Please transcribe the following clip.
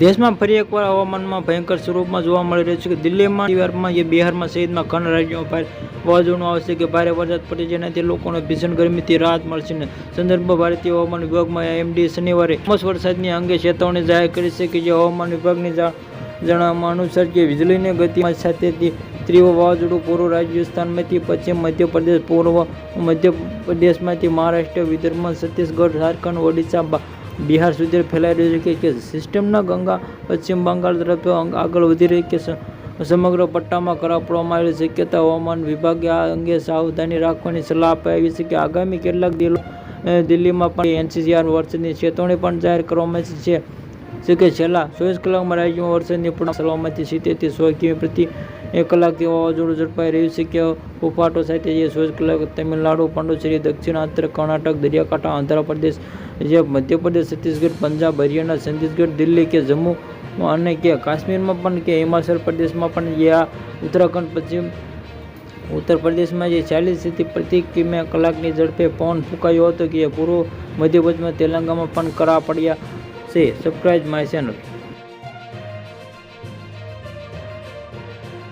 દેશમાં ફરી એકવાર હવામાનમાં ભયંકર સ્વરૂપમાં જોવા મળી રહ્યું છે કે દિલ્હીમાં બિહારમાં જે બિહારમાં સહિતમાં ઘણા રાજ્યોમાં ભારે વાવાઝોડું આવશે કે ભારે વરસાદ પડી જેનાથી લોકોને ભીષણ ગરમીથી રાહત મળશે ને. સંદર્ભમાં ભારતીય હવામાન વિભાગમાં એમડી શનિવારે કમોસ વરસાદની અંગે ચેતવણી જાહેર કરી છે કે જે હવામાન વિભાગની જા- જણાવવામાં અનુસાર કે વીજળીની ગતિમાં સાથેથી તીવ્ર વાવાઝોડું પૂર્વ રાજસ્થાનમાંથી પશ્ચિમ મધ્યપ્રદેશ, પૂર્વ મધ્યપ્રદેશમાંથી મહારાષ્ટ્ર વિદર્ભ છત્તીસગઢ, ઝારખંડ, ઓડિશા બિહાર સુધી ફેલાઈ રહ્યું છે કે સિસ્ટમના ગંગા પશ્ચિમ બંગાળ તરફ આગળ વધી રહી કે સમગ્ર પટ્ટામાં ખરાબ પડવામાં આવેલી શક્યતા હવામાન વિભાગે આ અંગે સાવધાની રાખવાની સલાહ અપાવી છે કે આગામી કેટલાક દિલો દિલ્હીમાં પણ એનસીસીઆર વરસાદની ચેતવણી પણ જાહેર કરવામાં છે. કે છેલ્લા ચોવીસ કલાકમાં રાજ્યમાં વરસાદની પૂર્ણ સલામતી સિત્તેરથી સો કિમી પ્રતિ એક કલાકથી વાવાઝોડું ઝડપાઈ રહ્યું છે કે ઉફાટો સાથે જે ચોવીસ કલાક તમિલનાડુ, પાંડુચેરી, દક્ષિણ આંતર કર્ણાટક, દરિયાકાંઠા, આંધ્રપ્રદેશ, જે મધ્યપ્રદેશ, છત્તીસગઢ, પંજાબ, હરિયાણા, છત્તીસગઢ, દિલ્હી કે જમ્મુ અને કે કાશ્મીરમાં પણ કે હિમાચલ પ્રદેશમાં પણ જે આ ઉત્તરાખંડ, પશ્ચિમ ઉત્તર પ્રદેશમાં જે ચાલીસથી પ્રતિ કિમી કલાકની ઝડપે પવન ફૂંકાયો હતો કે પૂર્વ મધ્યપ્રદેશમાં તેલંગાણામાં પણ કરા પડ્યા છે. Subscribe my channel